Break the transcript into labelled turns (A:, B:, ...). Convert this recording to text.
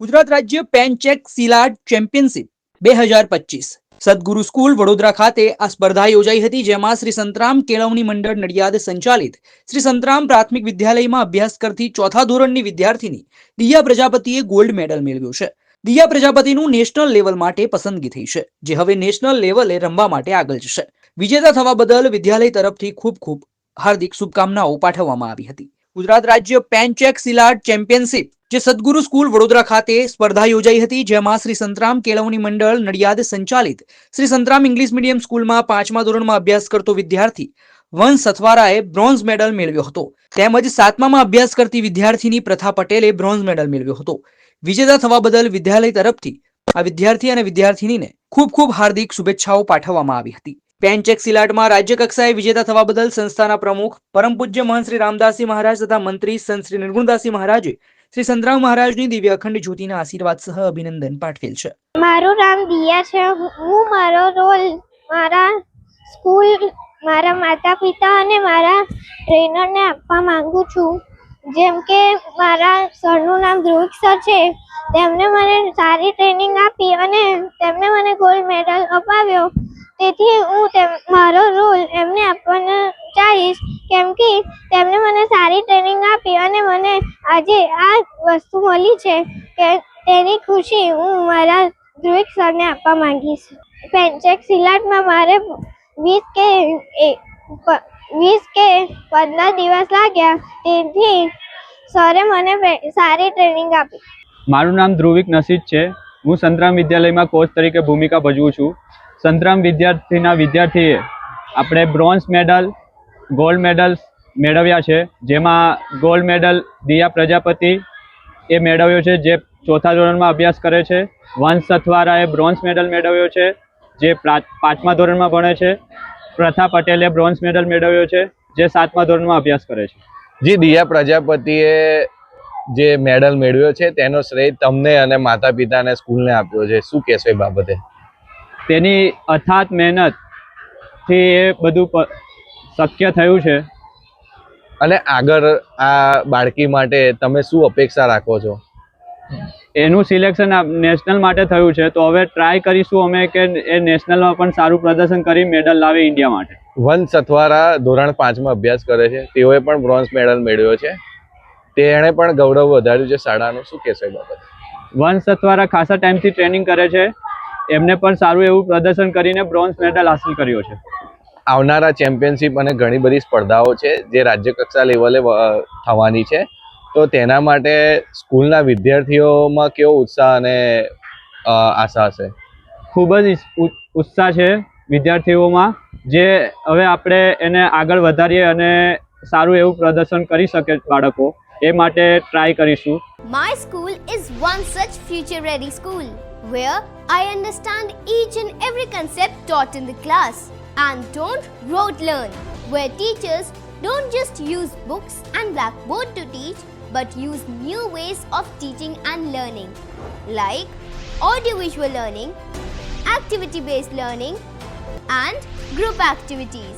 A: ગુજરાત રાજ્ય પેનચેક Silat championship બે હજાર પચીસ. સદગુરુ સ્કૂલ વડોદરા ખાતે આ સ્પર્ધા યોજાઈ હતી, જેમાં શ્રી સંતરામ કેળવણી મંડળ નડિયાદ સંચાલિત શ્રી સંતરામ પ્રાથમિક વિદ્યાલયમાં અભ્યાસ કરતી ચોથા ધોરણની વિદ્યાર્થીની દિયા પ્રજાપતિએ ગોલ્ડ મેડલ મેળવ્યો છે. દિયા પ્રજાપતિનું નેશનલ લેવલ માટે પસંદગી થઈ છે, જે હવે નેશનલ લેવલે રમવા માટે આગળ જશે. વિજેતા થવા બદલ વિદ્યાલય તરફથી ખૂબ ખૂબ હાર્દિક શુભકામનાઓ પાઠવવામાં આવી હતી. ગુજરાત રાજ્ય પેનચેક સિલાટ ચેમ્પિયનશિપ જે સદગુરુ સ્કૂલ વડોદરા ખાતે સ્પર્ધા યોજાઈ હતી, જેમાં શ્રી સંતરામ કેળવણી મંડળ નડિયાદ સંચાલિત શ્રી સંતરામ ઇંગ્લિશ મીડિયમ સ્કૂલમાં પાંચમા ધોરણમાં અભ્યાસ કરતો વિદ્યાર્થી વંશ સથવારાએ બ્રોન્ઝ મેડલ મેળવ્યો હતો. તેમજ સાતમામાં અભ્યાસ કરતી વિદ્યાર્થીની પ્રથા પટેલે બ્રોન્ઝ મેડલ મેળવ્યો હતો. વિજેતા થવા બદલ વિદ્યાલય તરફથી આ વિદ્યાર્થી અને વિદ્યાર્થીનીને ખૂબ ખૂબ હાર્દિક શુભેચ્છાઓ પાઠવવામાં આવી હતી. પેનચેક સિલાટમાં રાજ્ય કક્ષાએ વિજેતા થવા બદલ સંસ્થાના પ્રમુખ પરમ પૂજ્ય મહંત શ્રી રામદાસી મહારાજ તથા મંત્રી સંત શ્રી નિર્ગુણદાસી મહારાજે શ્રી સંતરામ મહારાજની દિવ્ય અખંડ જ્યોતિના આશીર્વાદ સહ અભિનંદન પાઠવેલ છે.
B: મારું નામ દિયા છે. હું મારો રોલ મારા સ્કૂલ, મારા માતા પિતા અને મારા ટ્રેનરને આપવા માંગુ છું. જેમ કે મારા સરનું નામ ધ્રુવિક સર છે. તેમણે મને સારી ટ્રેનિંગ આપી અને તેમણે મને ગોલ્ડ મેડલ અપાવ્યો. તેથી હું મારો રોલ એમને આપવાનો ચાહીશ, કેમ કે તેમણે મને સારી ટ્રેનિંગ આપી અને મને આજે આ વસ્તુ મળી છે કે તેની ખુશી હું મારા ધ્રુવિક સરને આપવા માંગીશ. પેન્ચેક સિલાટમાં મારે વીસ કે વીસ કે પંદર દિવસ લાગ્યા, તેથી સરે મને સારી ટ્રેનિંગ આપી.
C: મારું નામ ધ્રુવિક નસીદ છે. હું સંતરામ વિદ્યાલયમાં કોચ તરીકે ભૂમિકા ભજવું છું. સંતરામ વિદ્યાર્થીના વિદ્યાર્થીએ આપણે બ્રોન્ઝ મેડલ ગોલ્ડ મેડલ મેળવ્યા છે. જેમાં ગોલ્ડ મેડલ દિયા પ્રજાપતિ એ મેળવ્યો છે, જે ચોથા ધોરણમાં અભ્યાસ કરે છે. વંશ સથવારાએ બ્રોન્ઝ મેડલ મેળવ્યો છે, જે પાંચમા ધોરણમાં ભણે છે. પ્રથા પટેલે બ્રોન્ઝ મેડલ મેળવ્યો છે, જે સાતમા ધોરણમાં અભ્યાસ કરે છે.
D: જી, દિયા પ્રજાપતિએ જે મેડલ મેળવ્યો છે તેનો શ્રેય તમને અને માતા પિતાને સ્કૂલને આપ્યો છે. શું કહેશો એ બાબતે?
C: તેની અથાત મહેનતથી એ બધું શક્ય થયું છે.
D: અને આગળ આ બાળકી માટે તમે શું અપેક્ષા રાખો છો?
C: એનું સિલેક્શન નેશનલ માટે થયું છે. તો હવે ટ્રાય કરીશું અમે કે એ નેશનલમાં પણ સારું પ્રદર્શન કરી મેડલ લાવે ઇન્ડિયા માટે.
D: વંશ સથવારા ધોરણ પાંચમાં અભ્યાસ કરે છે. તેઓએ પણ બ્રોન્ઝ મેડલ મેળવ્યો છે. તેણે પણ ગૌરવ વધાર્યું છે શાળાનું. શું કહેશો એ બાબતે?
C: વંશ સથવારા ખાસા ટાઈમથી ટ્રેનિંગ કરે છે. એમને પણ સારું એવું પ્રદર્શન કરીને બ્રોન્ઝ મેડલ હાંસલ કર્યો છે.
D: આવનારા ચેમ્પિયનશિપ અને ઘણી બધી સ્પર્ધાઓ છે જે રાજ્ય કક્ષા લેવલે થવાની છે. તો તેના માટે સ્કૂલના વિદ્યાર્થીઓમાં કેવો ઉત્સાહ અને આશા છે
C: ખૂબ જ ઉત્સાહ છે વિદ્યાર્થીઓમાં જે હવે આપણે એને આગળ વધારીએ અને સારું એવું પ્રદર્શન કરી શકે બાળકો. એ માટે ટ્રાય કરીશું
E: My school is one such future ready school where I understand each and every concept taught in the class and don't rote learn, where teachers don't just use books and blackboard to teach but use new ways of teaching and learning like audiovisual learning, activity based learning, and group activities,